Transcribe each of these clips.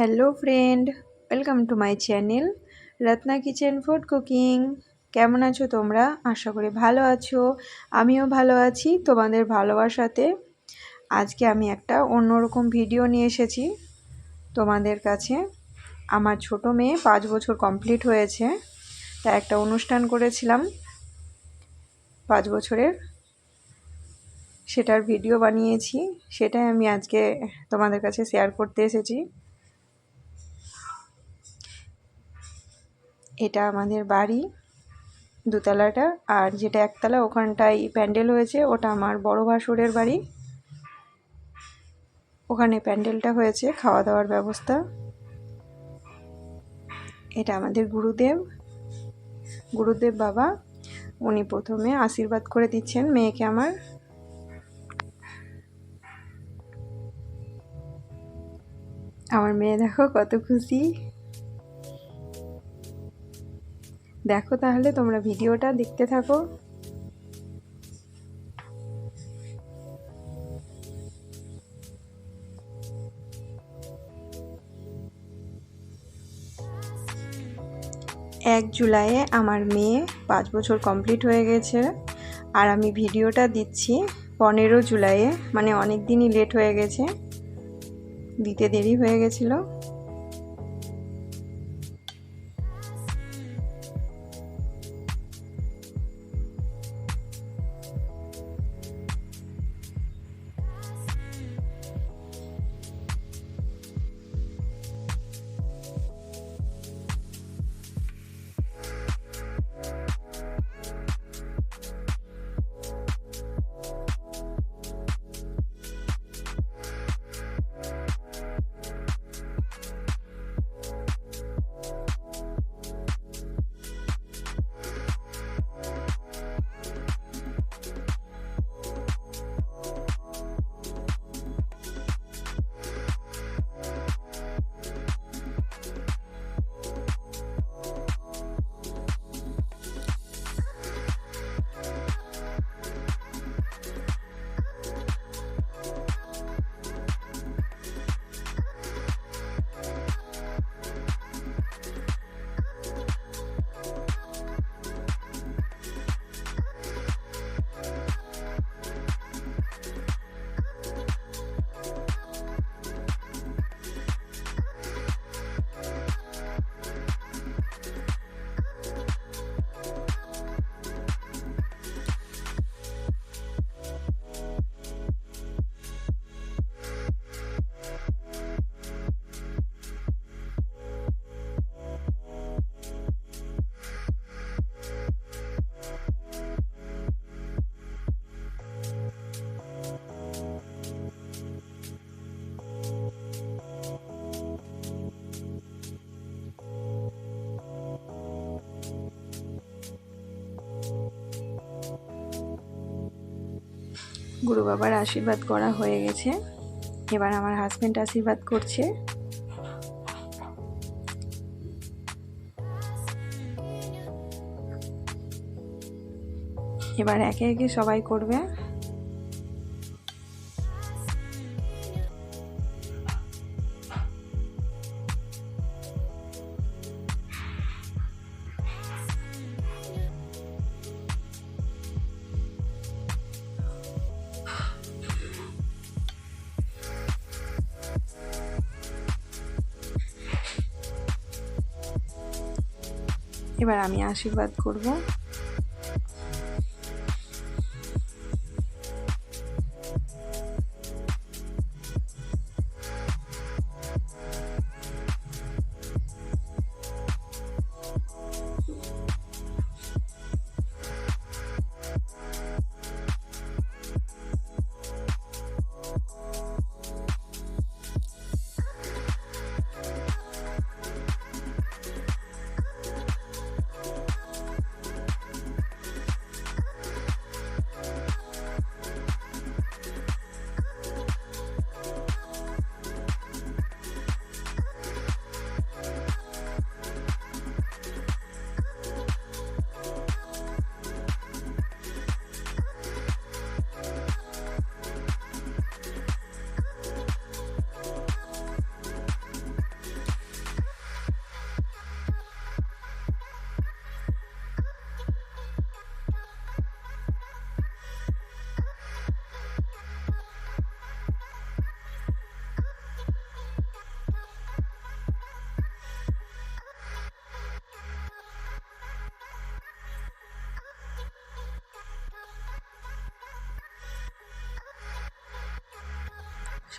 Hello friend welcome to my channel Ratna kitchen food cooking কেমন আছো তোমরা? আশা করি ভালো আছো। আমিও ভালো আছি তোমাদের ভালোবাসাতে। আজকে আমি একটা অন্যরকম ভিডিও নিয়ে এসেছি তোমাদের কাছে। আমার ছোট মেয়ে পাঁচ বছর কমপ্লিট হয়েছে তা একটা অনুষ্ঠান করেছিলাম পাঁচ বছরের। সেটার ভিডিও বানিয়েছি, সেটাই আমি আজকে তোমাদের কাছে শেয়ার করতে এসেছি। এটা আমাদের বাড়ি দুতলাটা, আর যেটা একতলা ওখানটায় প্যান্ডেল হয়েছে, ওটা আমার বড় ভাসুরের বাড়ি। ওখানে প্যান্ডেলটা হয়েছে খাওয়া দাওয়ার ব্যবস্থা। এটা আমাদের গুরুদেব। গুরুদেব বাবা, উনি প্রথমে আশীর্বাদ করে দিচ্ছেন মেয়েকে আমার। আমার মেয়ে দেখো কত খুশি। দেখো তাহলে, তোমরা ভিডিওটা দেখতে থাকো। এক জুলাইয়ে আমার মেয়ে পাঁচ বছর কমপ্লিট হয়ে গেছে, আর আমি ভিডিওটা দিচ্ছি পনেরো জুলাইয়ে মানে অনেক দিনই লেট হয়ে গেছে, দিতে দেরি হয়ে গেছিল। গুরু বাবার আশীর্বাদ করা হয়ে গেছে। এবার আমার হাজব্যান্ড আশীর্বাদ করছে। এবার একে একে সবাই করবে। এবার আমি আশীর্বাদ করব।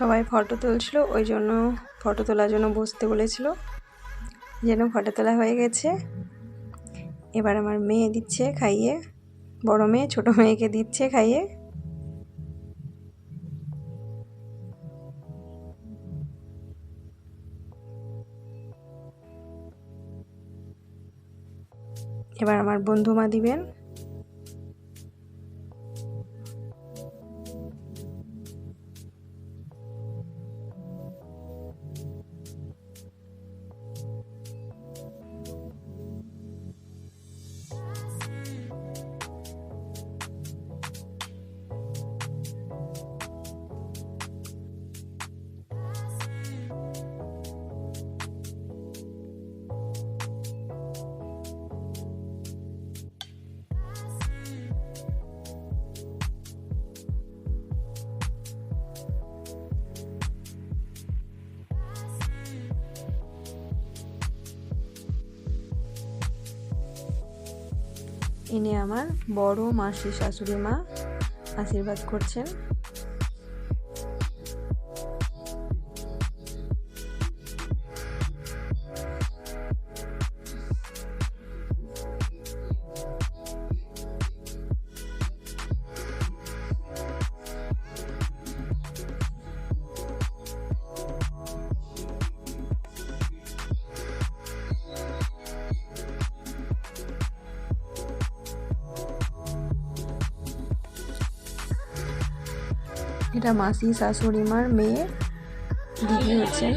সবাই ফটো তুলছিল, ওই জন্য ফটো তোলার জন্য বসতে বলেছিল, যেন ফটো তোলা হয়ে গেছে। এবার আমার মেয়ে দিচ্ছে খাইয়ে, বড় মেয়ে, ছোট মেয়েকে দিচ্ছে খাইয়ে। এবার আমার বন্ধু মা দিবেন। ইনি আমার বড় মাসি শাশুড়ি মা আশীর্বাদ করছেন। এটা মাসি শাশুড়ি মার মেয়ে দিদি হচ্ছেন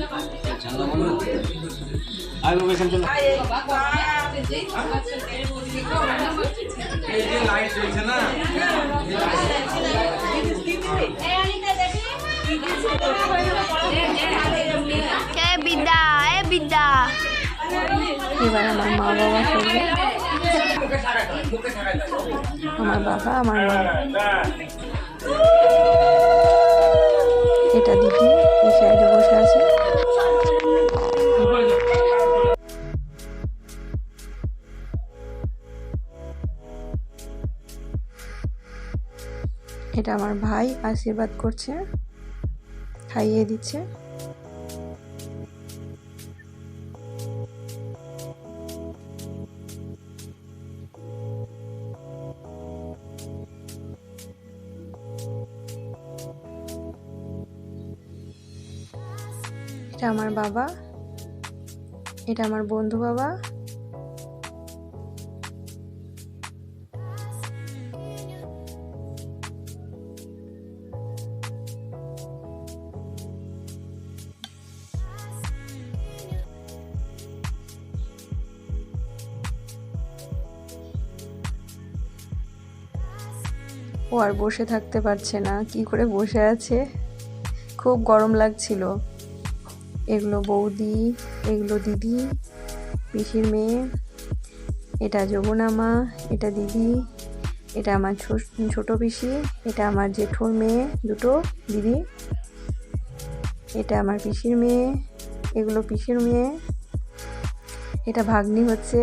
বিদ্যা? এ বিদ্যা। এবার আমার মা বাবা করবে আমার বাবা আমার মা। এটা আমার ভাই আশীর্বাদ করছে খাইয়ে দিচ্ছে। এটা আমার বাবা এটা আমার বন্ধু বাবা। ও আর বসে থাকতে পারছে না। কি করে বসে আছে? খুব গরম লাগছিল। এগুলো বৌদি, এগুলো দিদি, পিসির মেয়ে, এটা যমুনা মা, এটা দিদি, এটা আমার ছোট পিসি, এটা আমার জেঠুর মেয়ে, দুটো দিদি, এটা আমার পিসির মেয়ে, এগুলো পিসির মেয়ে, এটা ভাগ্নি হচ্ছে,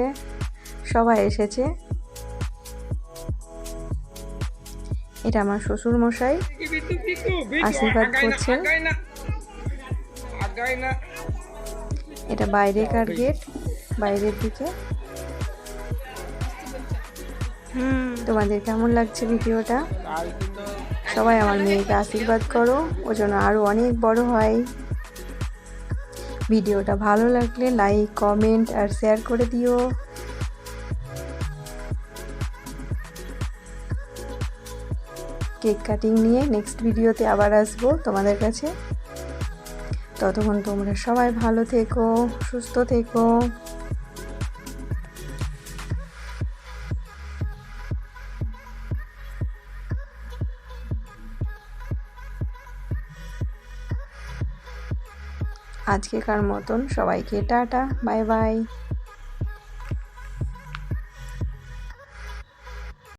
সবাই এসেছে। এটা আমার শ্বশুর মশাই আশীর্বাদ করছেন এটা বাইরেকার গেট বাইরের দিকে। তোমাদের কেমন লাগছে ভিডিওটা? সবাই আমার মেয়েকে আশীর্বাদ করো ও যেন আরও অনেক বড় হয়। ভিডিওটা ভালো লাগলে লাইক কমেন্ট আর শেয়ার করে দিও। কেক কাটিং নিয়ে নেক্সট ভিডিওতে আবার আসব তোমাদের কাছে। ততক্ষণ তোমরা সবাই ভালো থেকো, সুস্থ থেকো। আজকেকার মতন সবাইকে টাটা, বাই বাই।